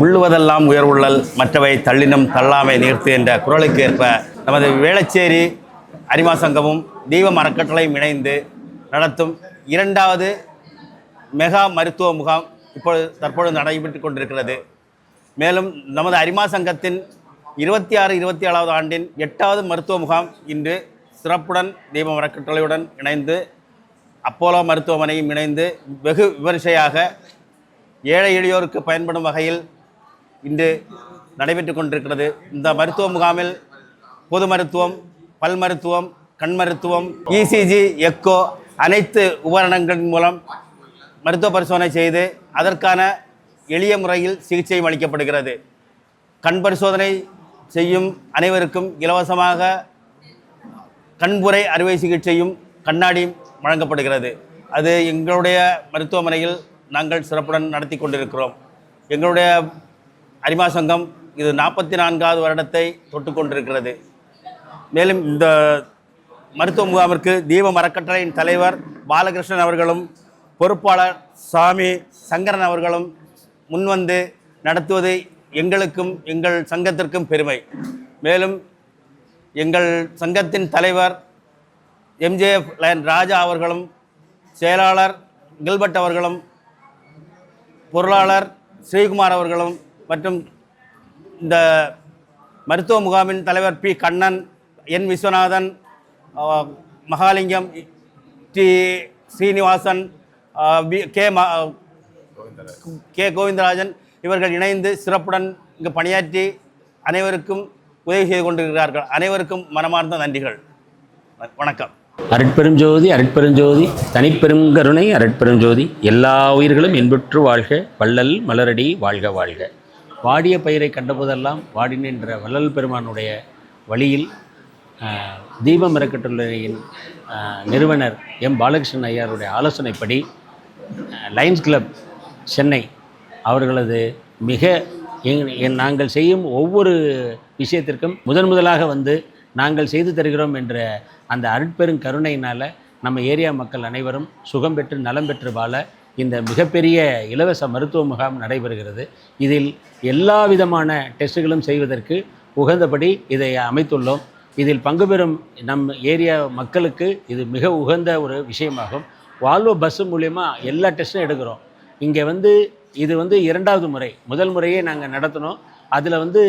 உள்ளுவதெல்லாம் உயர்வுள்ளல் மற்றவை தள்ளினும் தள்ளாமை நிறுத்து என்ற குரலுக்கு ஏற்ப நமது வேளச்சேரி அரிமா சங்கமும் தீபம் அறக்கட்டளையும் இணைந்து நடத்தும் இரண்டாவது மெகா மருத்துவ முகாம் இப்பொழுது தற்பொழுது நடைபெற்று கொண்டிருக்கிறது. மேலும் நமது அரிமா சங்கத்தின் இருபத்தி ஆறு இருபத்தி ஏழாவது ஆண்டின் எட்டாவது மருத்துவ முகாம் இன்று சிறப்புடன் தீபம் அறக்கட்டளையுடன் இணைந்து அப்போலோ மருத்துவமனையும் இணைந்து வெகு விமரிசையாக ஏழை எளியோருக்கு பயன்படும் வகையில் இன்று நடைபெற்று கொண்டிருக்கிறது. இந்த மருத்துவ முகாமில் பொது மருத்துவம் பல் மருத்துவம் கண் மருத்துவம் இசிஜி எக்கோ அனைத்து உபகரணங்களின் மூலம் மருத்துவ பரிசோதனை செய்து அதற்கான எளிய முறையில் சிகிச்சையும் அளிக்கப்படுகிறது. கண் பரிசோதனை செய்யும் அனைவருக்கும் இலவசமாக கண்புரை அறுவை சிகிச்சையும் கண்ணாடியும் வழங்கப்படுகிறது. அது எங்களுடைய மருத்துவமனையில் நாங்கள் சிறப்புடன் நடத்தி கொண்டிருக்கிறோம். எங்களுடைய அரிமா சங்கம் இது நாற்பத்தி நான்காவது வருடத்தை தொட்டு கொண்டிருக்கிறது. மேலும் இந்த மருத்துவ முகாமிற்கு தீப மரக்கட்டளையின் தலைவர் பாலகிருஷ்ணன் அவர்களும் பொறுப்பாளர் சாமி சங்கரன் அவர்களும் முன்வந்து நடத்துவது எங்களுக்கும் எங்கள் சங்கத்திற்கும் பெருமை. மேலும் எங்கள் சங்கத்தின் தலைவர் எம்ஜேஎஃப் லயன் ராஜா அவர்களும் செயலாளர் கில்பட் அவர்களும் பொருளாளர் ஸ்ரீகுமார் அவர்களும் மற்றும் இந்த மருத்துவ முகாமின் தலைவர் P Kannan N Viswanathan Mahalingam T Srinivasan P- K மா கே கோவிந்தராஜன் இவர்கள் இணைந்து சிறப்புடன் இங்கு பணியாற்றி அனைவருக்கும் உதவி செய்து கொண்டிருக்கிறார்கள். அனைவருக்கும் மனமார்ந்த நன்றிகள். வணக்கம். அருட்பெரும் ஜோதி அருட்பெரும் ஜோதி தனிப்பெரும் கருணை அருட்பெரும் ஜோதி எல்லா உயிர்களும் இன்புற்று வாழ்க வள்ளல் மலரடி வாழ்க வாழ்க. வாடிய பயிரை கண்டபோதெல்லாம் வாடினின்ற வள்ளல் பெருமானுடைய வழியில் தீபம் இறக்கட்டுள்ளையின் நிறுவனர் எம் பாலகிருஷ்ணன் ஐயாருடைய ஆலோசனைப்படி லயன்ஸ் கிளப் சென்னை அவர்களது மிக எங்- என் நாங்கள் செய்யும் ஒவ்வொரு விஷயத்திற்கும் முதன் முதலாக வந்து நாங்கள் செய்து தருகிறோம் என்ற அந்த அருட்பெரும் கருணையினால் நம்ம ஏரியா மக்கள் அனைவரும் சுகம் பெற்று நலம் பெற்று வாழ இந்த மிகப்பெரிய இலவச மருத்துவ முகாம் நடைபெறுகிறது. இதில் எல்லா விதமான டெஸ்ட்டுகளும் செய்வதற்கு உகந்தபடி இதை அமைத்துள்ளோம். இதில் பங்கு பெறும் நம் ஏரியா மக்களுக்கு இது மிக உகந்த ஒரு விஷயமாகும். வால்வோ பஸ்ஸு மூலயமா எல்லா டெஸ்ட்டும் எடுக்கிறோம். இங்கே வந்து இது வந்து இரண்டாவது முறை. முதல் முறையே நாங்கள் நடத்தினோம். அதில் வந்து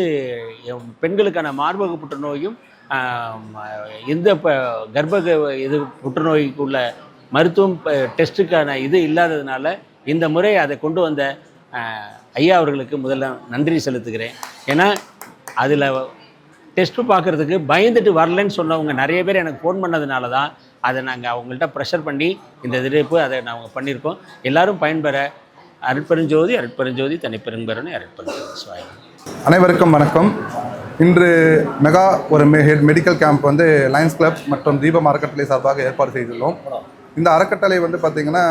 பெண்களுக்கான மார்பக புற்றுநோயும் இந்த ப இது புற்றுநோய்க்குள்ள மருத்துவம் டெஸ்ட்டுக்கான இது இல்லாததுனால இந்த முறை அதை கொண்டு வந்த ஐயா அவர்களுக்கு முதல்ல நன்றி செலுத்துகிறேன். ஏன்னா அதில் டெஸ்ட்டு பார்க்குறதுக்கு பயந்துட்டு வரலன்னு சொன்னவங்க நிறைய பேர் எனக்கு ஃபோன் பண்ணதுனால தான் அதை நாங்கள் அவங்கள்ட்ட ப்ரெஷர் பண்ணி இந்த எதிர்ப்பு அதை நாங்கள் பண்ணியிருக்கோம் எல்லாரும் பயன்பெற அருட்பெருஞ்சோதி அருட்பெருஞ்சோதி தனிப்பெருங்கருணை அருட்பெருஞ்சோதி சுவாமி. அனைவருக்கும் வணக்கம். இன்று மெகா ஒரு மெ- மெடிக்கல் கேம்ப் வந்து லயன்ஸ் கிளப் மற்றும் தீபம் அறக்கட்டளை சார்பாக ஏற்பாடு செய்துள்ளோம். இந்த அறக்கட்டளை வந்து பார்த்திங்கன்னா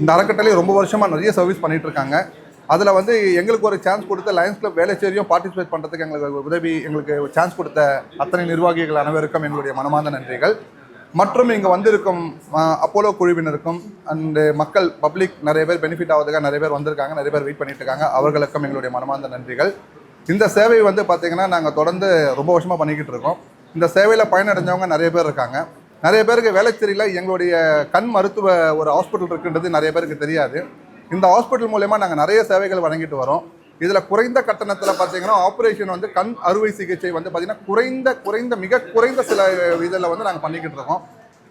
இந்த அறக்கட்டளை ரொம்ப வருஷமாக நிறைய சர்வீஸ் பண்ணிட்டு இருக்காங்க. அதில் வந்து எங்களுக்கு ஒரு சான்ஸ் கொடுத்த லயன்ஸ் கிளப் வேலைச்சேரியும் பார்ட்டிசிபேட் பண்ணுறதுக்கு எங்களுக்கு உதவி எங்களுக்கு சான்ஸ் கொடுத்த அத்தனை நிர்வாகிகள் அனைவருக்கும் எங்களுடைய மனமார்ந்த நன்றிகள். மற்றும் இங்கே வந்திருக்கும் அப்போலோ குழுவினருக்கும் அண்டு மக்கள் பப்ளிக் நிறைய பேர் பெனிஃபிட் ஆகுதுக்காக நிறைய பேர் வந்திருக்காங்க நிறைய பேர் வெயிட் பண்ணிட்டு இருக்காங்க. அவர்களுக்கும் எங்களுடைய மனமார்ந்த நன்றிகள். இந்த சேவை வந்து பார்த்திங்கன்னா நாங்கள் தொடர்ந்து ரொம்ப வருஷமாக பண்ணிக்கிட்டு இருக்கோம். இந்த சேவையில் பயனடைஞ்சவங்க நிறைய பேர் இருக்காங்க. நிறைய பேருக்கு வேலை தெரியல. எங்களுடைய கண் மருத்துவ ஒரு ஹாஸ்பிட்டல் இருக்குன்றது நிறைய பேருக்கு தெரியாது. இந்த ஹாஸ்பிட்டல் மூலயமா நாங்கள் நிறைய சேவைகள் வழங்கிட்டு வரோம். இதில் குறைந்த கட்டணத்தில் பார்த்தீங்கன்னா ஆப்ரேஷன் வந்து கண் அறுவை சிகிச்சை வந்து பார்த்தீங்கன்னா குறைந்த குறைந்த மிக குறைந்த சில இதில் வந்து நாங்கள் பண்ணிக்கிட்டு இருக்கோம்.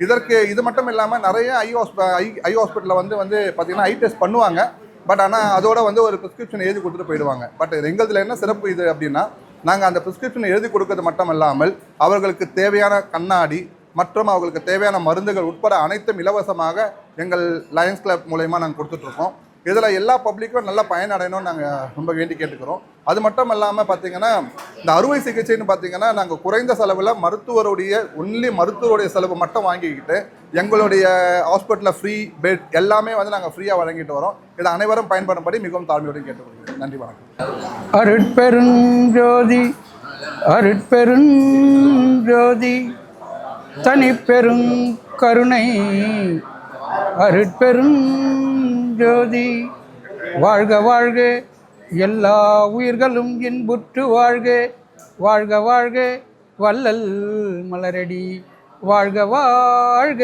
இதற்கு இது மட்டும் இல்லாமல் நிறைய ஐ ஹாஸ்ப ஐ ஐ ஹாஸ்பிட்டலில் வந்து வந்து பார்த்திங்கன்னா ஐ டெஸ்ட் பண்ணுவாங்க. பட் ஆனால் அதோட வந்து ஒரு ப்ரிஸ்கிரிப்ஷன் எழுதி கொடுத்துட்டு போயிடுவாங்க. பட் எங்களதில் என்ன சிறப்பு இது அப்படின்னா நாங்கள் அந்த ப்ரிஸ்கிரிப்ஷன் எழுதி கொடுக்கறது மட்டும் இல்லாமல் அவர்களுக்கு தேவையான கண்ணாடி மற்றும் அவர்களுக்கு தேவையான மருந்துகள் உட்பட அனைத்தும் இலவசமாக எங்கள் லயன்ஸ் கிளப் மூலயமா நாங்கள் கொடுத்துட்ருக்கோம். இதில் எல்லா பப்ளிக்கும் நல்லா பயனடையணும்னு நாங்கள் ரொம்ப வேண்டி கேட்டுக்கிறோம். அது மட்டும் இல்லாமல் பார்த்தீங்கன்னா இந்த அறுவை சிகிச்சைன்னு பார்த்தீங்கன்னா நாங்கள் குறைந்த செலவில் மருத்துவருடைய ஒன்லி மருத்துவருடைய செலவு மட்டும் வாங்கிக்கிட்டு எங்களுடைய ஹாஸ்பிட்டலில் ஃப்ரீ பெட் எல்லாமே வந்து நாங்கள் ஃப்ரீயாக வழங்கிட்டு வரோம். இதை அனைவரும் பயன்படும்படி மிகவும் தாழ்மையுடன் கேட்டுக்கொள்கிறேன். நன்றி வணக்கம். அருட்பெருஞ்சோதி அருட்பெருஞ்சோதி. தனிப்பெரும் கருணை அருட்பெருஞ்சோதி வாழ்க வாழ்க எல்லா உயிர்களும் இன்புற்று வாழ்க. வாழ்க வாழ்க வள்ளல் மலரடி. வாழ்க வாழ்க.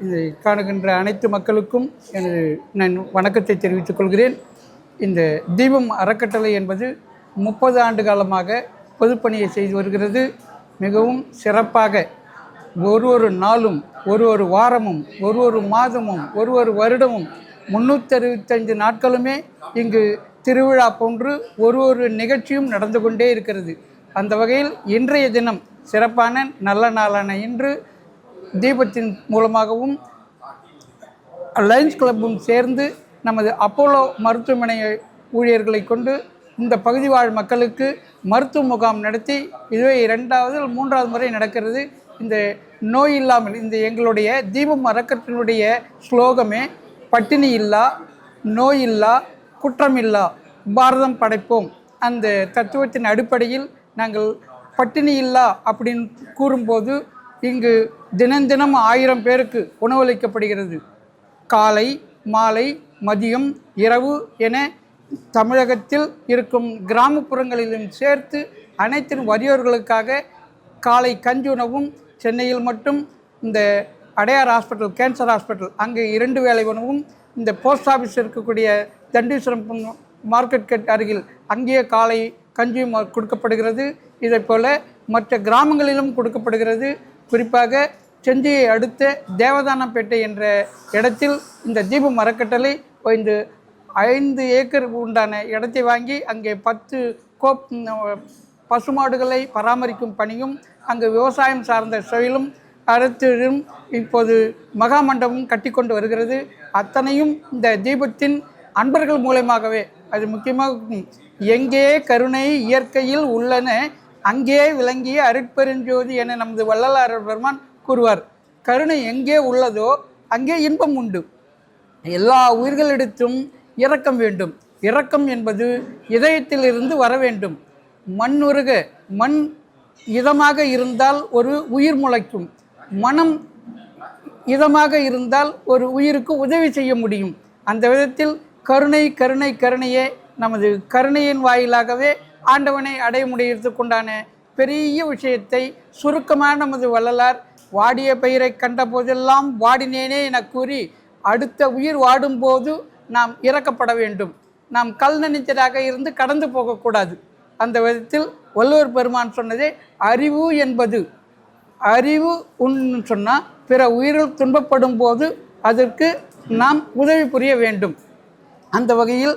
இதை காணுகின்ற அனைத்து மக்களுக்கும் எனது நான் வணக்கத்தை தெரிவித்துக் கொள்கிறேன். இந்த தீபம் அறக்கட்டளை என்பது முப்பது ஆண்டு காலமாக பொதுப்பணியை செய்து வருகிறது. மிகவும் சிறப்பாக ஒரு ஒரு நாளும் ஒரு ஒரு வாரமும் ஒரு ஒரு மாதமும் ஒரு ஒரு வருடமும் முந்நூற்றறுபத்தஞ்சு நாட்களுமே இங்கு திருவிழா போன்று ஒரு ஒரு நிகழ்ச்சியும் நடந்து கொண்டே இருக்கிறது. அந்த வகையில் இன்றைய தினம் சிறப்பான நல்ல நாளான இன்று தீபத்தின் மூலமாகவும் லயன்ஸ் கிளப்பும் சேர்ந்து நமது அப்போலோ மருத்துவமனை ஊழியர்களை கொண்டு இந்த பகுதி வாழ் மக்களுக்கு மருத்துவ முகாம் நடத்தி இதுவே இரண்டாவது மூன்றாவது முறை நடக்கிறது. இந்த நோய் இல்லாமல் இந்த எங்களுடைய தீபம் அறக்கத்தினுடைய ஸ்லோகமே பட்டினி இல்லா நோய் இல்லா குற்றமில்லா பாரதம் படைப்போம். அந்த தத்துவத்தின் அடிப்படையில் நாங்கள் பட்டினி இல்லா அப்படின்னு கூறும்போது இங்கு தினம் தினம் ஆயிரம் பேருக்கு உணவளிக்கப்படுகிறது காலை மாலை மதியம் இரவு என தமிழகத்தில் இருக்கும் கிராமப்புறங்களிலும் சேர்த்து அனைத்தின் வறியோர்களுக்காக காலை கஞ்சி உணவும் சென்னையில் மட்டும் இந்த அடையார் ஹாஸ்பிட்டல் கேன்சர் ஹாஸ்பிட்டல் அங்கே இரண்டு வேலை உணவும் இந்த போஸ்ட் ஆஃபீஸ் இருக்கக்கூடிய தண்டீஸ்வரம் மார்க்கெட் கட் அருகில் அங்கேயே காலை கஞ்சியும் கொடுக்கப்படுகிறது. இதை போல் மற்ற கிராமங்களிலும் கொடுக்கப்படுகிறது. குறிப்பாக செஞ்சியை அடுத்த தேவதானப்பேட்டை என்ற இடத்தில் இந்த தீபம் மரக்கட்டளை இந்த ஐந்து ஏக்கர் உண்டான இடத்தை வாங்கி அங்கே பத்து கோப் பசுமாடுகளை பராமரிக்கும் பணியும் அங்கு விவசாயம் சார்ந்த தொழிலும் அறத்திலும் இப்போது மகா மண்டபம் கட்டி கொண்டு வருகிறது. அத்தனையும் இந்த தீபத்தின் அன்பர்கள் மூலயமாகவே அது முக்கியமாக எங்கே கருணை இயற்கையில் உள்ளன அங்கே விளங்கிய அருட்பெருஞ்சோதி என நமது வள்ளலார் பெருமான் கூறுவார். கருணை எங்கே உள்ளதோ அங்கே இன்பம் உண்டு. எல்லா உயிர்களிடத்தும் இரக்கம் வேண்டும். இரக்கம் என்பது இதயத்திலிருந்து வர வேண்டும். மண் உருக மண் இதமாக இருந்தால் ஒரு உயிர் முளைக்கும். மனம் இதமாக இருந்தால் ஒரு உயிருக்கு உதவி செய்ய முடியும். அந்த விதத்தில் கருணை கருணை கருணையே நமது கருணையின் வாயிலாகவே ஆண்டவனை அடைய முடியறதுக்குண்டான பெரிய விஷயத்தை சுருக்கமாக நமது வள்ளலார் வாடிய பயிரை கண்ட போதெல்லாம் வாடினேனே என கூறி அடுத்த உயிர் வாடும்போது நாம் இறக்கப்பட வேண்டும். நாம் கல் நினைச்சதாக இருந்து கடந்து போகக்கூடாது. அந்த விதத்தில் வள்ளுவர் பெருமான் சொன்னதே அறிவு என்பது. அறிவு உன்னு சொன்னால் பிற உயிர்கள் துன்பப்படும் போது அதற்கு நாம் உதவி புரிய வேண்டும். அந்த வகையில்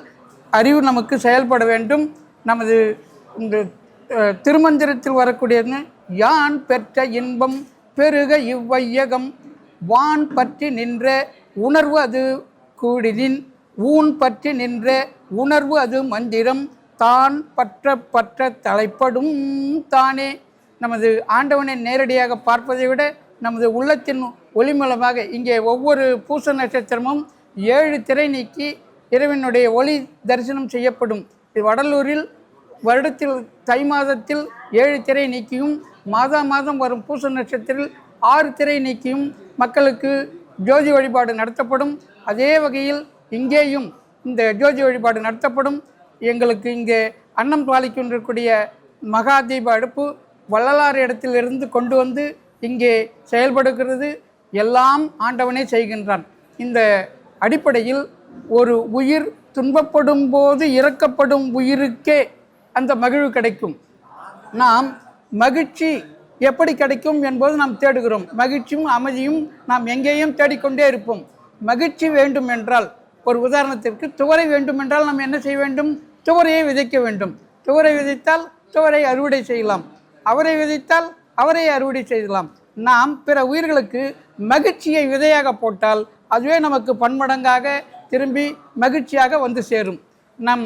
அறிவு நமக்கு செயல்பட வேண்டும். நமது இந்த திருமந்திரத்தில் வரக்கூடியது யான் பெற்ற இன்பம் பெருக இவ்வையகம் வான் பற்றி நின்ற உணர்வு அது கூடினின் ஊன் பற்றி நின்ற உணர்வு அது மந்திரம் தான் பற்ற பற்ற தலைப்படும் தானே. நமது ஆண்டவனை நேரடியாக பார்ப்பதை விட நமது உள்ளத்தின் ஒளி மூலமாக இங்கே ஒவ்வொரு பூச நட்சத்திரமும் ஏழு திரை நீக்கி இறைவனுடைய ஒளி தரிசனம் செய்யப்படும். இது வடலூரில் வருடத்தில் தை மாதத்தில் ஏழு திரை நீக்கியும் மாதா மாதம் வரும் பூச நட்சத்திரத்தில் ஆறு திரை நீக்கியும் மக்களுக்கு ஜோதி வழிபாடு நடத்தப்படும். அதே வகையில் இங்கேயும் இந்த ஜோதி வழிபாடு நடத்தப்படும். எங்களுக்கு இங்கே அன்னம் பாலிக்கின்றக்கூடிய மகாதீப அடுப்பு வள்ளலார் இடத்திலிருந்து கொண்டு வந்து இங்கே செயல்படுகிறது. எல்லாம் ஆண்டவனே செய்கின்றான். இந்த அடிப்படையில் ஒரு உயிர் துன்பப்படும் போது இறக்கப்படும் உயிருக்கே அந்த மகிழ்வு கிடைக்கும். நாம் மகிழ்ச்சி எப்படி கிடைக்கும் என்பது நாம் தேடுகிறோம். மகிழ்ச்சியும் அமைதியும் நாம் எங்கேயும் தேடிக்கொண்டே இருப்போம். மகிழ்ச்சி வேண்டும் என்றால் ஒரு உதாரணத்திற்கு துவரை வேண்டும் என்றால் நாம் என்ன செய்ய வேண்டும்? துவரையை விதைக்க வேண்டும். துவரை விதைத்தால் துவரை அறுவடை செய்யலாம். அவரை விதைத்தால் அவரை அறுவடை செய்யலாம். நாம் பிற உயிர்களுக்கு மகிழ்ச்சியை விதையாக போட்டால் அதுவே நமக்கு பன்மடங்காக திரும்பி மகிழ்ச்சியாக வந்து சேரும். நம்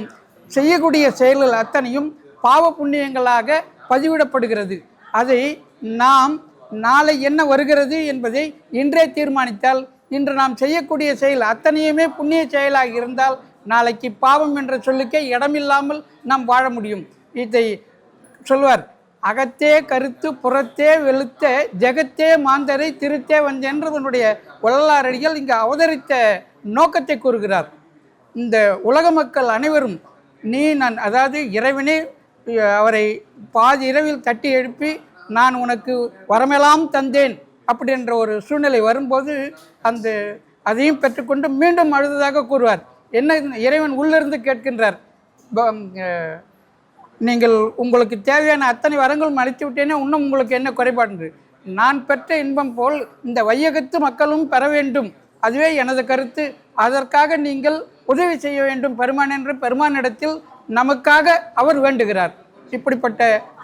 செய்யக்கூடிய செயல்கள் அத்தனையும் பாவ புண்ணியங்களாக பதிவிடப்படுகிறது. அதை நாம் நாளை என்ன வருகிறது என்பதை இன்றே தீர்மானித்தால் இன்று நாம் செய்யக்கூடிய செயல் அத்தனையுமே புண்ணிய செயலாக இருந்தால் நாளைக்கு பாவம் என்ற சொல்லுக்கே இடமில்லாமல் நாம் வாழ முடியும். இதை சொல்வார் அகத்தே கருத்து புறத்தே வெளுத்த ஜெகத்தே மாந்தரை திருத்தே வந்தென்றதனுடைய வள்ளலாரடிகள் இங்கு அவதரித்த நோக்கத்தை கூறுகிறார். இந்த உலக மக்கள் அனைவரும் நீ நான் அதாவது இறைவனே அவரை பாதி இரவில் தட்டி எழுப்பி நான் உனக்கு வரமெல்லாம் தந்தேன் அப்படின்ற ஒரு சூழ்நிலை வரும்போது அந்த அதையும் பெற்றுக்கொண்டு மீண்டும் அழுததாக கூறுவார். என்ன இறைவன் உள்ளிருந்து கேட்கின்றார்? நீங்கள் உங்களுக்கு தேவையான அத்தனை வரங்களும் அளித்து விட்டேனே இன்னும் உங்களுக்கு என்ன குறைபாடு நான் பெற்ற இன்பம் போல் இந்த வையகத்து மக்களும் பெற வேண்டும். அதுவே எனது கருத்து. அதற்காக நீங்கள் உதவி செய்ய வேண்டும். பெருமான் என்று பெருமானிடத்தில் நமக்காக அவர் வேண்டுகிறார். இப்படிப்பட்ட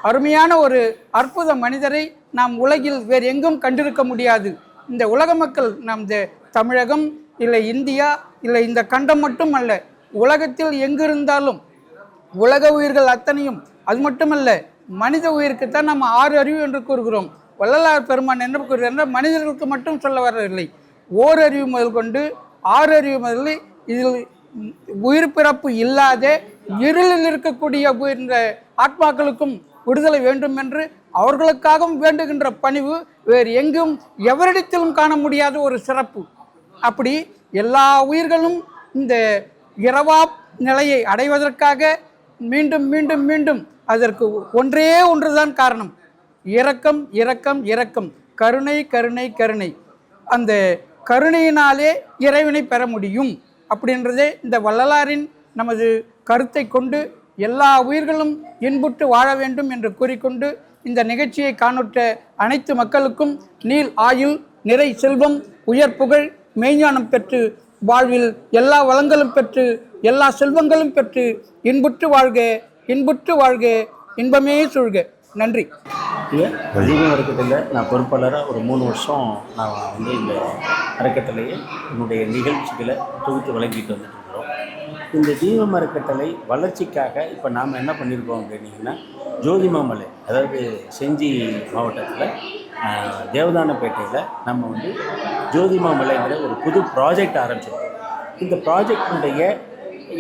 அருமையான ஒரு அற்புத மனிதரை நாம் உலகில் வேறு எங்கும் கண்டிருக்க முடியாது. இந்த உலக மக்கள் நம் தமிழகம் இல்லை இந்தியா இல்லை இந்த கண்டம் மட்டும் அல்ல உலகத்தில் எங்கிருந்தாலும் உலக உயிர்கள் அத்தனையும் அது மட்டுமல்ல மனித உயிருக்குத்தான் நம்ம ஆறு அறிவு என்று கூறுகிறோம். வள்ளலார் பெருமான் என்ன கூறுகிறார் மனிதர்களுக்கு மட்டும் சொல்ல வரவில்லை. ஓர் அறிவு முதல் கொண்டு ஆறு அறிவு முதல் இதில் உயிர் பிறப்பு இல்லாத இருளில் இருக்கக்கூடிய உயிர்ந்த ஆத்மாக்களுக்கும் விடுதலை வேண்டும் என்று அவர்களுக்காகவும் வேண்டுகின்ற பணிவு வேறு எங்கும் எவரிடத்திலும் காண முடியாத ஒரு சிறப்பு. அப்படி எல்லா உயிர்களும் இந்த இரவா நிலையை அடைவதற்காக மீண்டும் மீண்டும் மீண்டும் அதற்கு ஒன்றே ஒன்றுதான் காரணம். இரக்கம் இரக்கம் இரக்கம். கருணை கருணை கருணை. அந்த கருணையினாலே இறைவனை பெற முடியும் அப்படின்றதே இந்த வள்ளலாரின் நமது கருத்தை கொண்டு எல்லா உயிர்களும் இன்புற்று வாழ வேண்டும் என்று கூறிக்கொண்டு இந்த நிகழ்ச்சியை காணுற்ற அனைத்து மக்களுக்கும் நீள் ஆயுள் நிறை செல்வம் உயர் புகழ் மெய்ஞானம் பெற்று வாழ்வில் எல்லா வளங்களும் பெற்று எல்லா செல்வங்களும் பெற்று இன்புற்று வாழ்க இன்புற்று வாழ்க இன்பமே சூழ்க. நன்றி. இங்கே தீபம் அறக்கட்டளை நான் பொறுப்பாளராக ஒரு மூணு வருஷம் நான் வந்து இந்த அறக்கட்டளையை என்னுடைய நிகழ்ச்சிகளை தொகுத்து வழங்கிட்டு வந்துட்டுருக்கிறோம் இந்த தீபம் அறக்கட்டளை வளர்ச்சிக்காக இப்போ நாம் என்ன பண்ணியிருக்கோம் அப்படின்னீங்கன்னா ஜோதிமாமலை அதாவது செஞ்சி மாவட்டத்தில் தேவதானப்பேட்டையில் நம்ம வந்து ஜோதிமாமலைங்கிற ஒரு புது ப்ராஜெக்ட் ஆரம்பிச்சிருக்கோம். இந்த ப்ராஜெக்டினுடைய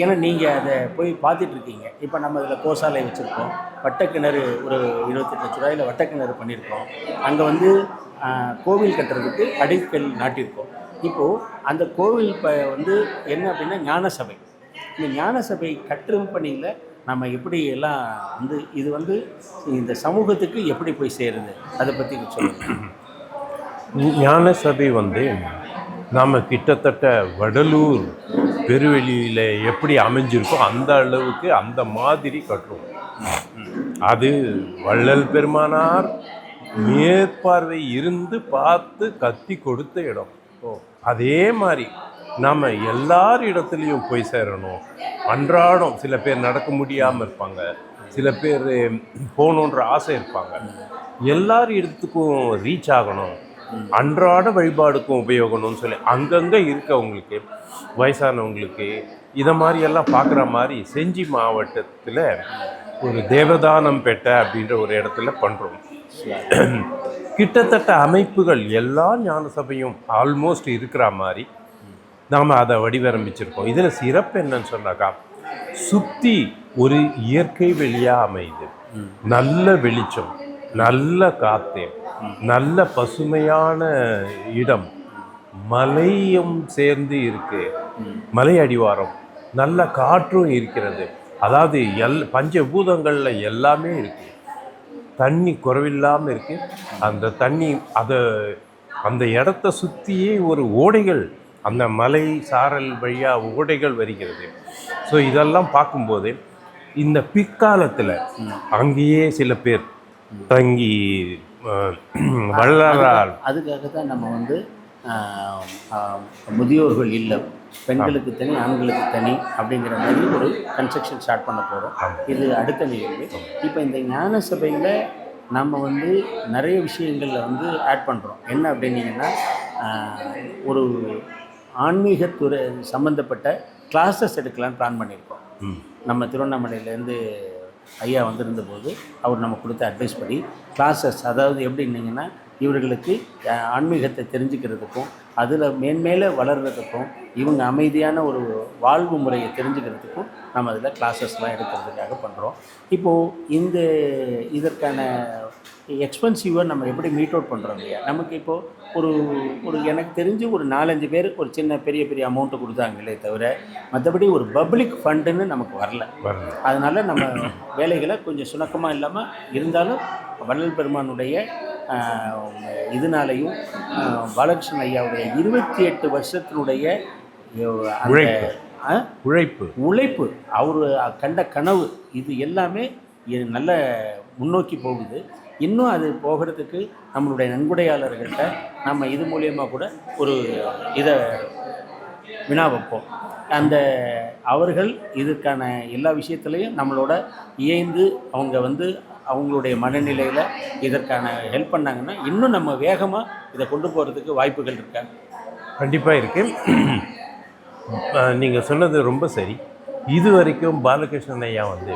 ஏன்னா நீங்கள் அதை போய் பார்த்துட்ருக்கீங்க. இப்போ நம்ம இதில் கோசாலை வச்சுருக்கோம். வட்டக்கிணறு ஒரு இருபத்தெட்டு லட்ச ரூபாயில் வட்டக்கிணறு பண்ணியிருக்கோம் அங்கே வந்து கோவில் கட்டுறதுக்கு அடிக்கல் நாட்டியிருக்கோம். இப்போது அந்த கோவில் இப்போ வந்து என்ன அப்படின்னா ஞான சபை இந்த ஞான சபை கட்டும் பணியில் நம்ம எப்படி எல்லாம் வந்து இது வந்து இந்த சமூகத்துக்கு எப்படி போய் சேருது? அதை பற்றி சொல்லுங்கள் ஞான சபை வந்து நாம் கிட்டத்தட்ட வடலூர் பெருவெளியில் எப்படி அமைஞ்சிருக்கோ அந்த அளவுக்கு அந்த மாதிரி கட்டுறோம். அது வள்ளல் பெருமானார் மேற்பார்வை இருந்து பார்த்து கத்தி கொடுத்த இடம். அதே மாதிரி. நாம் எல்லார் இடத்துலையும் போய் சேரணும். அன்றாடம் சில பேர் நடக்க முடியாமல் இருப்பாங்க. சில பேர் போகணுன்ற ஆசை இருப்பாங்க. எல்லார் இடத்துக்கும் ரீச் ஆகணும். அன்றாட வழிபாடுக்கும் உபயோகணும்னு சொல்லி அங்கங்கே இருக்கவங்களுக்கு வயசானவங்களுக்கு இதை மாதிரியெல்லாம் பார்க்குற மாதிரி செஞ்சி மாவட்டத்தில் ஒரு தேவதானம் பெட்டை அப்படின்ற ஒரு இடத்துல பண்ணுறோம் கிட்டத்தட்ட அமைப்புகள் எல்லா ஞான சபையும் ஆல்மோஸ்ட் இருக்கிற மாதிரி நாம் அதை வடிவரம்பிச்சிருக்கோம் இதில் சிறப்பு என்னன்னு சொன்னாக்கா சுற்றி ஒரு இயற்கை வெளியாக அமையுது. நல்ல வெளிச்சம் நல்ல காத்தே நல்ல பசுமையான இடம் மலையும் சேர்ந்து இருக்கு. மலை அடிவாரம் நல்ல காற்றும் இருக்கிறது. அதாவது எல் பஞ்சபூதங்களில் எல்லாமே இருக்கு. தண்ணி குறைவில்லாமல் இருக்கு. அந்த தண்ணி அதை அந்த இடத்த சுற்றியே ஒரு ஓடைகள் அந்த மலை சாரல் வழியாக ஓடைகள் வருகிறது. ஸோ இதெல்லாம் பார்க்கும்போது இந்த பிற்காலத்தில் அங்கேயே சில பேர் தங்கி அஹ், வள்ளலார். அதுக்காக தான் நம்ம வந்து முதியோர்கள் இல்லம் பெண்களுக்கு தனி ஆண்களுக்கு தனி அப்படிங்கிற மாதிரி ஒரு கன்ஸ்ட்ரக்ஷன் ஸ்டார்ட் பண்ண போகிறோம் இது அடுத்த நிகழ்வு. இப்போ இந்த ஞான சபையில் நம்ம வந்து நிறைய விஷயங்களில் வந்து ஆட் பண்ணுறோம் என்ன அப்படின்னீங்கன்னா ஒரு ஆன்மீகத்துறை சம்மந்தப்பட்ட கிளாஸஸ் எடுக்கலான்னு பிளான் பண்ணியிருக்கோம். நம்ம திருவண்ணாமலையிலேருந்து ஐயா வந்திருந்த போது அவர் நம்ம கொடுத்த அட்வைஸ் படி கிளாஸஸ் அதாவது எப்படின்னீங்கன்னா இவர்களுக்கு ஆன்மீகத்தை தெரிஞ்சுக்கிறதுக்கும் அதில் மேன்மேலே வளர்கிறதுக்கும் இவங்க அமைதியான ஒரு வாழ்வு முறையை தெரிஞ்சுக்கிறதுக்கும் நம்ம அதில் கிளாஸஸ்லாம் எடுக்கிறதுக்காக பண்ணுறோம் இப்போது இந்த இதற்கான எக்ஸ்பென்சிவாக நம்ம எப்படி மீட் அவுட் பண்ணுறோம் இல்லையா? நமக்கு இப்போது ஒரு ஒரு எனக்கு தெரிஞ்சு ஒரு நாலஞ்சு பேர் ஒரு சின்ன பெரிய பெரிய அமௌண்ட்டு கொடுத்தாங்களே தவிர மற்றபடி ஒரு பப்ளிக் ஃபண்டுன்னு நமக்கு வரல. அதனால் நம்ம வேலைகளை கொஞ்சம் சுணக்கமாக இல்லாமல் இருந்தாலும் வள்ளல் பெருமானுடைய இதனாலையும் பாலகிருஷ்ணன் ஐயாவுடைய இருபத்தி எட்டு வருஷத்தினுடைய உழைப்பு. உழைப்பு. அவர் கண்ட கனவு. இது எல்லாமே நல்ல முன்னோக்கி போகுது. இன்னும் அது போகிறதுக்கு நம்மளுடைய நன்கொடையாளர்கள்ட்ட நம்ம இது மூலியமாக கூட ஒரு இதை வினா வைப்போம். அந்த அவர்கள் இதுக்கான எல்லா விஷயத்துலையும் நம்மளோட இயைந்து அவங்க வந்து அவங்களுடைய மனநிலையில் இதற்கான ஹெல்ப் பண்ணாங்கன்னா இன்னும் நம்ம வேகமாக இதை கொண்டு போகிறதுக்கு வாய்ப்புகள் இருக்கா? கண்டிப்பாக இருக்குது நீங்கள் சொன்னது ரொம்ப சரி. இது வரைக்கும் பாலகிருஷ்ணன் ஐயா வந்து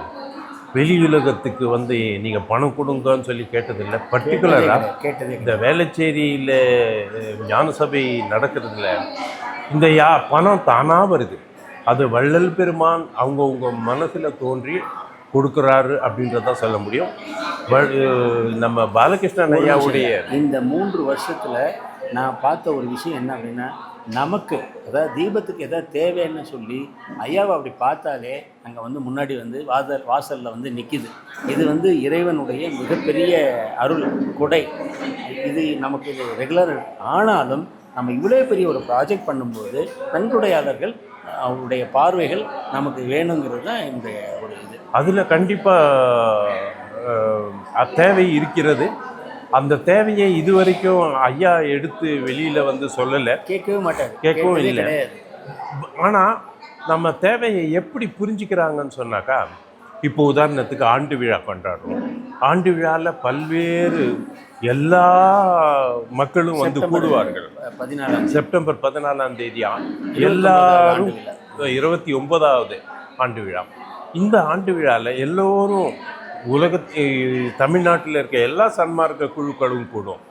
வெளி உலகத்துக்கு வந்து நீங்கள் பணம் கொடுங்கன்னு சொல்லி கேட்டதில்லை. பர்டிகுலராக கேட்டதே இந்த வேளச்சேரியில் ஞானசபை நடக்கிறதுல இந்த யா பணம் தானாக வருது. அது வள்ளல் பெருமான் அவங்கவுங்க மனசில் தோன்றி கொடுக்குறாரு அப்படின்றதான் சொல்ல முடியும். நம்ம பாலகிருஷ்ணன் ஐயாவுடைய இந்த மூன்று வருஷத்தில் நான் பார்த்த ஒரு விஷயம் என்ன அப்படின்னா நமக்கு அதாவது தீபத்துக்கு எதாவது தேவைன்னு சொல்லி ஐயாவை அப்படி பார்த்தாலே அங்கே வந்து முன்னாடி வந்து வாசல் வாசலில் வந்து நிற்கிது இது வந்து இறைவனுடைய மிகப்பெரிய அருள் கொடை. இது நமக்கு இது ரெகுலர் ஆனாலும் நம்ம இவ்வளோ பெரிய ஒரு ப்ராஜெக்ட் பண்ணும்போது நன்கொடையாளர்கள் அவருடைய பார்வைகள் நமக்கு வேணுங்கிறது தான் என்னுடைய ஒரு இது. அதில் கண்டிப்பாக தேவை இருக்கிறது. அந்த தேவையை இதுவரைக்கும் ஐயா எடுத்து வெளியில் வந்து சொல்லலை. கேட்கவே மாட்டார். கேட்கவும் இல்லை. ஆனால் நம்ம தேவையை எப்படி புரிஞ்சுக்கிறாங்கன்னு சொன்னாக்கா இப்போ உதாரணத்துக்கு ஆண்டு விழா கொண்டாடுறோம். ஆண்டு விழாவில் பல்வேறு எல்லா மக்களும் வந்து கூடுவார்கள். பதினாலாம் செப்டம்பர் பதினாலாம் தேதி எல்லாரும் இருபத்தி ஒன்பதாவது ஆண்டு விழா. இந்த ஆண்டு விழாவில் எல்லோரும் உலக தமிழ்நாட்டில் இருக்க எல்லா சன்மார்க்க குழுக்களும் கூடும்.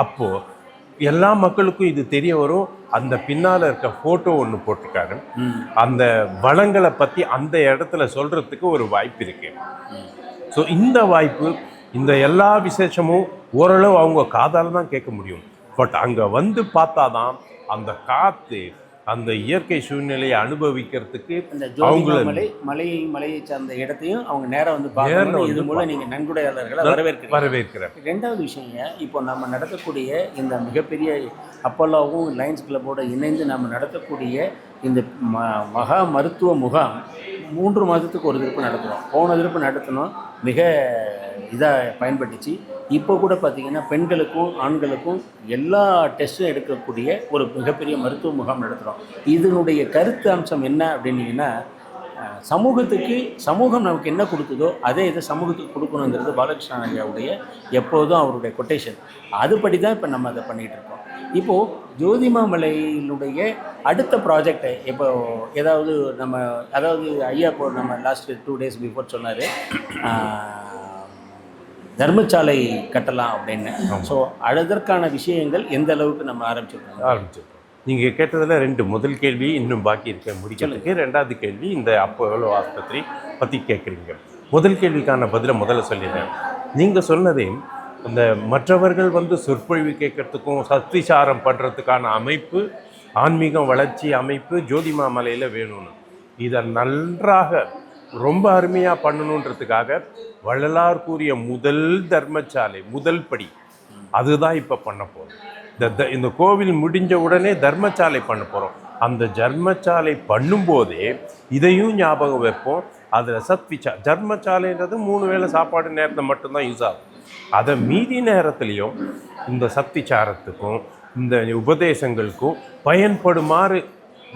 அப்போது எல்லா மக்களுக்கும் இது தெரிய வரும். அந்த பின்னால் இருக்க ஃபோட்டோ ஒன்று போட்டிருக்காரு அந்த வளங்களை பற்றி அந்த இடத்துல சொல்கிறதுக்கு ஒரு வாய்ப்பு இருக்கு. ஸோ இந்த வாய்ப்பு இந்த எல்லா விசேஷமும் ஓரளவு அவங்க காதால் தான் கேட்க முடியும். பட் அங்கே வந்து பார்த்தா தான் அந்த காற்று அந்த இயற்கை சூழ்நிலையை அனுபவிக்கிறதுக்கு அவங்கள மலையை மலையை சார்ந்த இடத்தையும் அவங்க நேரா வந்து பார்க்கணும். இது மூலம் நீங்க நன்கொடையாளர்களை வரவேற்கிறீங்க. வரவேற்கிறேன். ரெண்டாவது விஷயங்க இப்போ நம்ம நடத்தக்கூடிய இந்த மிகப்பெரிய அப்போலோவும் லைன்ஸ் கிளப்போட இணைந்து நம்ம நடத்தக்கூடிய இந்த ம மகா மருத்துவ முகாம் மூன்று மாதத்துக்கு ஒரு திருப்பு நடத்துகிறோம் போன திருப்பு நடத்தினோம். மிக இதாக பயன்பட்டுச்சு. இப்போ கூட பார்த்திங்கன்னா பெண்களுக்கும் ஆண்களுக்கும் எல்லா டெஸ்ட்டும் எடுக்கக்கூடிய ஒரு மிகப்பெரிய மருத்துவ முகாம் நடத்துகிறோம் இதனுடைய கருத்து அம்சம் என்ன அப்படின்னீங்கன்னா சமூகத்துக்கு சமூகம் நமக்கு என்ன கொடுக்குதோ அதே இதை சமூகத்துக்கு கொடுக்கணுங்கிறது பாலகிருஷ்ணன் ஐயாவுடைய எப்போதும் அவருடைய கொட்டேஷன் அதுபடி தான் இப்போ நம்ம அதை பண்ணிகிட்டு இருக்கோம். இப்போது ஜோதிமாமலையினுடைய அடுத்த ப்ராஜெக்டை இப்போ ஏதாவது நம்ம அதாவது ஐயா இப்போ நம்ம லாஸ்ட் டூ டேஸ் பிஃபோர் சொன்னார். தர்மசாலை கட்டலாம் அப்படின்னு. ஸோ அதற்கான விஷயங்கள் எந்த அளவுக்கு நம்ம ஆரம்பிச்சிருக்கோம்? ஆரம்பிச்சிருக்கோம். நீங்கள் கேட்டதில் ரெண்டு. முதல் கேள்வி இன்னும் பாக்கி இருக்க முடிக்கிறதுக்கு. ரெண்டாவது கேள்வி இந்த அப்போலோ ஆஸ்பத்திரி பற்றி கேட்குறீங்க முதல் கேள்விக்கான பதிலை முதல்ல சொல்லிடுறேன். நீங்கள் சொன்னதே அந்த மற்றவர்கள் வந்து சொற்பொழிவு கேட்கறதுக்கும் சத்விசாரம் பண்ணுறதுக்கான அமைப்பு ஆன்மீகம் வளர்ச்சி அமைப்பு ஜோதிமா மலையில் வேணும்னு. இதை நன்றாக ரொம்ப அருமையாக பண்ணணுன்றதுக்காக வள்ளலார் கூறிய முதல் தர்மசாலை முதல் படி. அதுதான் இப்போ பண்ண போகிறோம் இந்த த- இந்த கோவில் முடிஞ்ச உடனே தர்மசாலை பண்ண போகிறோம் அந்த தர்மசாலை பண்ணும்போதே இதையும் ஞாபகம் வைப்போம். அதில் சத்விச்சா தர்மசாலைன்றது மூணு வேளை சாப்பாடு நேரத்தில் மட்டும்தான் யூஸ் ஆகும். அதை மீதி நேரத்துலையும் இந்த சத்விச்சாரத்துக்கும் இந்த உபதேசங்களுக்கும் பயன்படுமாறு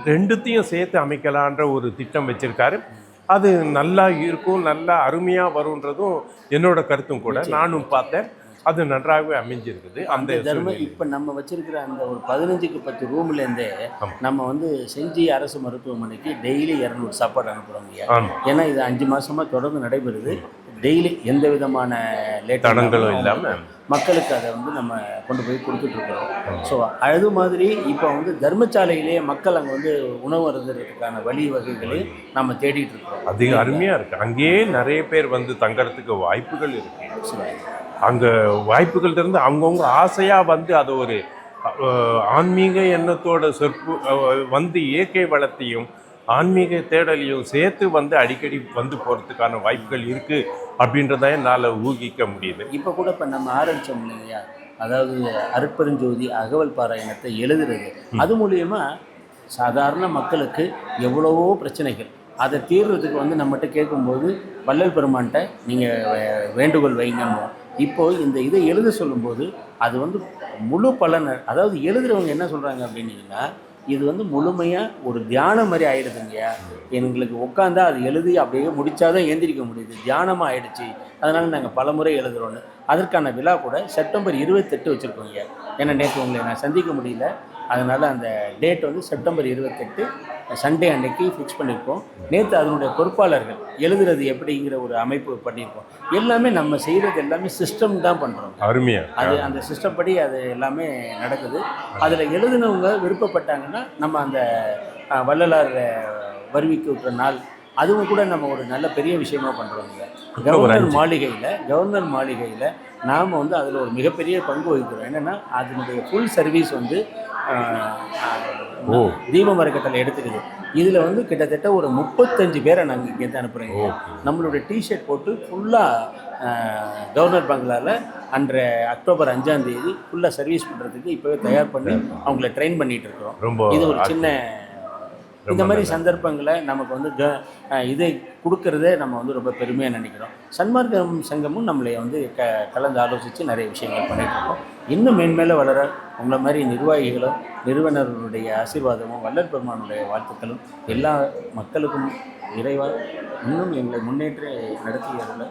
ரெண்டுத்தையும் சேர்த்து அமைக்கலான்ற ஒரு திட்டம் வச்சுருக்காரு. அது நல்லா இருக்கும் நல்லா அருமையாக வரும்ன்றதும் என்னோட கருத்தும் கூட. நானும் பார்த்தேன். அது நன்றாகவே அமைஞ்சிருக்குது. அந்த தர்ம. இப்போ நம்ம வச்சிருக்கிற அந்த ஒரு பதினஞ்சுக்கு பத்து ரூம்லேருந்தே. நம்ம வந்து செஞ்சி அரசு மருத்துவமனைக்கு டெய்லி இரநூறு சாப்பாடு ஆமா. ஏன்னா இது அஞ்சு மாசமா தொடர்ந்து நடைபெறுது. டெய்லி எந்த விதமான தடங்களும் இல்லாம மக்களுக்கு அதை வந்து நம்ம கொண்டு போய் கொடுத்துட்டு இருக்கிறோம். ஸோ அது மாதிரி இப்போ வந்து தர்மசாலையிலேயே மக்கள் அங்கே வந்து உணவு அருந்துறதுக்கான வழி வகைகளை நம்ம தேடிட்டு இருக்கிறோம். அது அருமையாக இருக்குது அங்கேயே நிறைய பேர் வந்து தங்கறதுக்கு வாய்ப்புகள் இருக்கு. அங்கே வாய்ப்புகள் இருந்து அவங்கவுங்க ஆசையாக வந்து அதை ஒரு ஆன்மீக எண்ணத்தோட சொற்பு வந்து இயற்கை வளத்தையும் ஆன்மீக தேடலையும் சேர்த்து வந்து அடிக்கடி வந்து போகிறதுக்கான வாய்ப்புகள் இருக்குது அப்படின்றத என்னால் ஊகிக்க முடியுது. இப்போ கூட இப்போ நம்ம ஆரம்பித்தோம் இல்லையா? அதாவது அருட்பெருஞ்சோதி அகவல் பாராயணத்தை எழுதுறது. அது மூலியமா சாதாரண மக்களுக்கு எவ்வளவோ பிரச்சனைகள். அதை தீர்றதுக்கு வந்து நம்மகிட்ட கேட்கும்போது வள்ளல் பெருமான்கிட்ட நீங்கள் வேண்டுகோள் வைங்கன்னு இப்போ இந்த இதை எழுத சொல்லும்போது அது வந்து முழு பலன் அதாவது எழுதுறவங்க என்ன சொல்கிறாங்க அப்படின்னீங்கன்னா இது வந்து முழுமையாக ஒரு தியானம் மாதிரி ஆகிடுதுங்க எங்களுக்கு உட்காந்தா அது எழுதி அப்படியே முடிச்சாதான் ஏந்திரிக்க முடியுது. தியானமாக ஆகிடுச்சு அதனால் நாங்கள் பல முறை எழுதுகிறோன்னு அதற்கான விழா கூட செப்டம்பர் இருபத்தெட்டு வச்சுருக்கோங்க. ஏன்னா நேற்று உங்களை நான் சந்திக்க முடியல. அதனால் அந்த டேட் வந்து செப்டம்பர் இருபத்தெட்டு சண்டே அன்னைக்கு ஃபிக்ஸ் பண்ணியிருக்கோம் நேற்று அதனுடைய பொறுப்பாளர்கள் எழுதுறது எப்படிங்கிற ஒரு அமைப்பு பண்ணியிருக்கோம் எல்லாமே நம்ம செய்கிறது எல்லாமே சிஸ்டம் தான் பண்ணுறோம் அருமையா. அது அந்த சிஸ்டம் படி அது எல்லாமே நடக்குது. அதில் எழுதினவங்க விருப்பப்பட்டாங்கன்னா நம்ம அந்த வள்ளலார் வருவிக்கு விட்டுற நாள் அதுவும் கூட நம்ம ஒரு நல்ல பெரிய விஷயமா பண்ணுறோங்க கவர்னர் மாளிகையில் கவர்னர் மாளிகையில் நாம் வந்து அதில் ஒரு மிகப்பெரிய பங்கு வகிக்கிறோம். என்னென்னா அதனுடைய ஃபுல் சர்வீஸ் வந்து அஹ், ஓ. தீப மரக்கட்டளை எடுத்துக்குது. இதில் வந்து கிட்டத்தட்ட ஒரு முப்பத்தஞ்சு பேரை நாங்கள் இங்கேருந்து அனுப்புகிறோங்க நம்மளோட டிஷர்ட் போட்டு ஃபுல்லாக கவர்னர் பங்களாவில் அன்றைய அக்டோபர் அஞ்சாம் தேதி ஃபுல்லாக சர்வீஸ் பண்ணுறதுக்கு இப்போவே தயார் பண்ணி அவங்கள ட்ரெயின் பண்ணிட்டு இருக்கிறோம். இது ஒரு சின்ன இந்த மாதிரி சந்தர்ப்பங்களை நமக்கு வந்து க இதை கொடுக்கறதே நம்ம வந்து ரொம்ப பெருமையாக நினைக்கிறோம். சன்மார்க்கம் சங்கமும் நம்மளை வந்து க கலந்து ஆலோசித்து நிறைய விஷயங்கள் பண்ணிட்டு இருக்கோம் இன்னும் மேன்மேல வளர உங்களை மாதிரி நிர்வாகிகளும் நிறுவனர்களுடைய ஆசீர்வாதமும் வள்ளல் பெருமானுடைய வாழ்த்துக்களும் எல்லா மக்களுக்கும் இறைவா இன்னும் எங்களை முன்னேற்றி நடத்தியதில்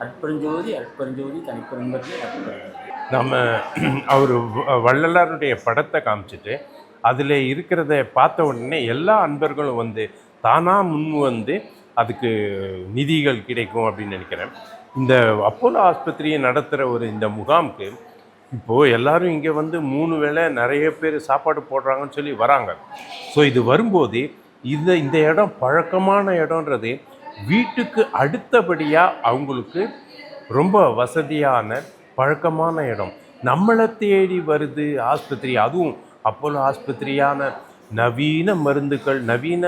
அற்பெருஞ்சோதி அற்பெருஞ்சோதி தனிப்பெரும்பற்றி நம்ம அவர் வள்ளலாருடைய படத்தை காமிச்சிட்டு அதில் இருக்கிறத பார்த்த உடனே எல்லா அன்பர்களும் வந்து தானாக முன் வந்து அதுக்கு நிதிகள் கிடைக்கும் அப்படின்னு நினைக்கிறேன். இந்த அப்போலோ ஆஸ்பத்திரியை நடத்துகிற ஒரு இந்த முகாமுக்கு இப்போது எல்லோரும் இங்கே வந்து மூணு வேளை நிறைய பேர் சாப்பாடு போடுறாங்கன்னு சொல்லி வராங்க. ஸோ இது வரும்போது இந்த இந்த இடம் பழக்கமான இடம்ன்றது வீட்டுக்கு அடுத்தபடியாக அவங்களுக்கு ரொம்ப வசதியான பழக்கமான இடம். நம்மளை தேடி வருது ஆஸ்பத்திரி. அதுவும் அப்போலோ ஆஸ்பத்திரியான நவீன மருந்துகள் நவீன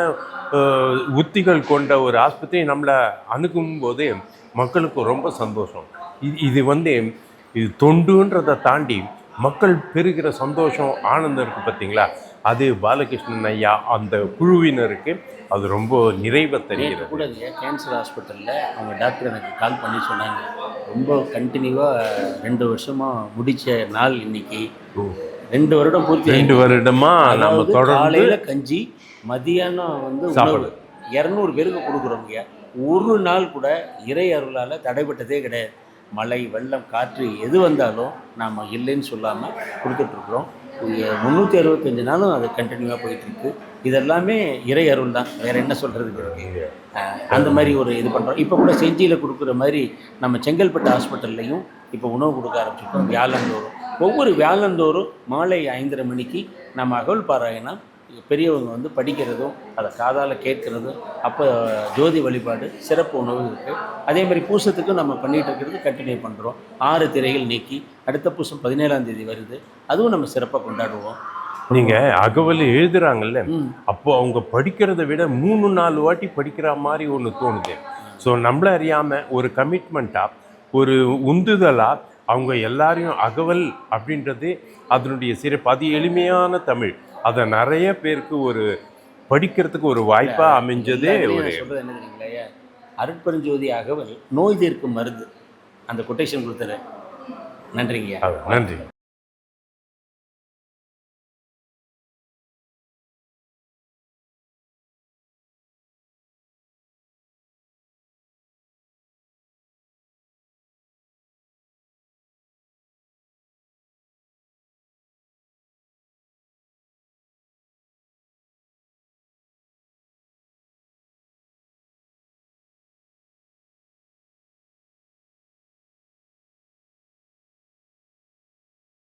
உத்திகள் கொண்ட ஒரு ஆஸ்பத்திரி நம்மளை அணுகும் போது மக்களுக்கு ரொம்ப சந்தோஷம். இது இது வந்து இது தொண்டுன்றதை தாண்டி மக்கள் பெறுகிற சந்தோஷம் ஆனந்தம் இருக்குது பார்த்தீங்களா? அது பாலகிருஷ்ணன் ஐயா அந்த குழுவினருக்கு அது ரொம்ப நிறைவை தெரிகிறது. கூட கேன்சர் ஹாஸ்பிட்டலில் அவங்க டாக்டர் எனக்கு கால் பண்ணி சொன்னாங்க. ரொம்ப கண்டினியூவாக ரெண்டு வருஷமாக முடித்த நாள் இன்னைக்கு. ரெண்டு வருடம் பூர்த்தி ரெண்டு வருடமா நம்ம தொடர்ந்து காலையில கஞ்சி மதியானம் வந்து சாப்பாடு. இரநூறு பேருக்கு கொடுக்குறோங்க ஒரு நாள் கூட இறை அருளால் தடைப்பட்டதே கிடையாது. மழை வெள்ளம் காற்று எது வந்தாலும் நாம் இல்லைன்னு சொல்லாமல் கொடுத்துட்ருக்குறோம். முந்நூற்றி அறுபத்தஞ்சு நாளும் அது கண்டினியூவாக போயிட்டுருக்கு இதெல்லாமே இறை அருள் தான். வேறு என்ன அஹ் அந்த மாதிரி ஒரு இது பண்ணுறோம் இப்போ கூட செஞ்சியில் கொடுக்குற மாதிரி நம்ம செங்கல்பட்டு ஹாஸ்பிட்டல்லையும் இப்போ உணவு கொடுக்க ஆரம்பிச்சிருக்கோம். வியாழந்தோறும் ஒவ்வொரு வியாழந்தோறும் மாலை ஐந்தரை மணிக்கு நம்ம அகல் பாராயணம் பெரியவங்க வந்து படிக்கிறதும் அதை காதால் கேட்கறதும் அப்போ ஜோதி வழிபாடு சிறப்பு உணவு இருக்குது அதே மாதிரி பூசத்துக்கும் நம்ம பண்ணிகிட்டு இருக்கிறது கண்டினியூ பண்ணுறோம் ஆறு திரைகள் நீக்கி அடுத்த பூசம் பதினேழாம் தேதி வருது. அதுவும் நம்ம சிறப்பாக கொண்டாடுவோம். நீங்க அகவல் எழுதுறாங்கல்ல. அப்போ அவங்க படிக்கிறதை விட மூணு நாலு வாட்டி படிக்கிற மாதிரி ஒன்று தோணுது. ஸோ நம்மள அறியாம ஒரு கமிட்மெண்ட்டா ஒரு உந்துதலா அவங்க எல்லாரையும் அகவல் அப்படின்றது அதனுடைய சிறப்பு அது எளிமையான தமிழ். அதை நிறைய பேருக்கு ஒரு படிக்கிறதுக்கு ஒரு வாய்ப்பா அமைஞ்சதே ஒரு என்ன தெரியுங்களா அருட்பெருஞ்சோதி அகவல் நோய் தீர்க்கும் மருந்து. அந்த கொட்டேஷன் கொடுத்துறேன் நன்றிங்க. நன்றி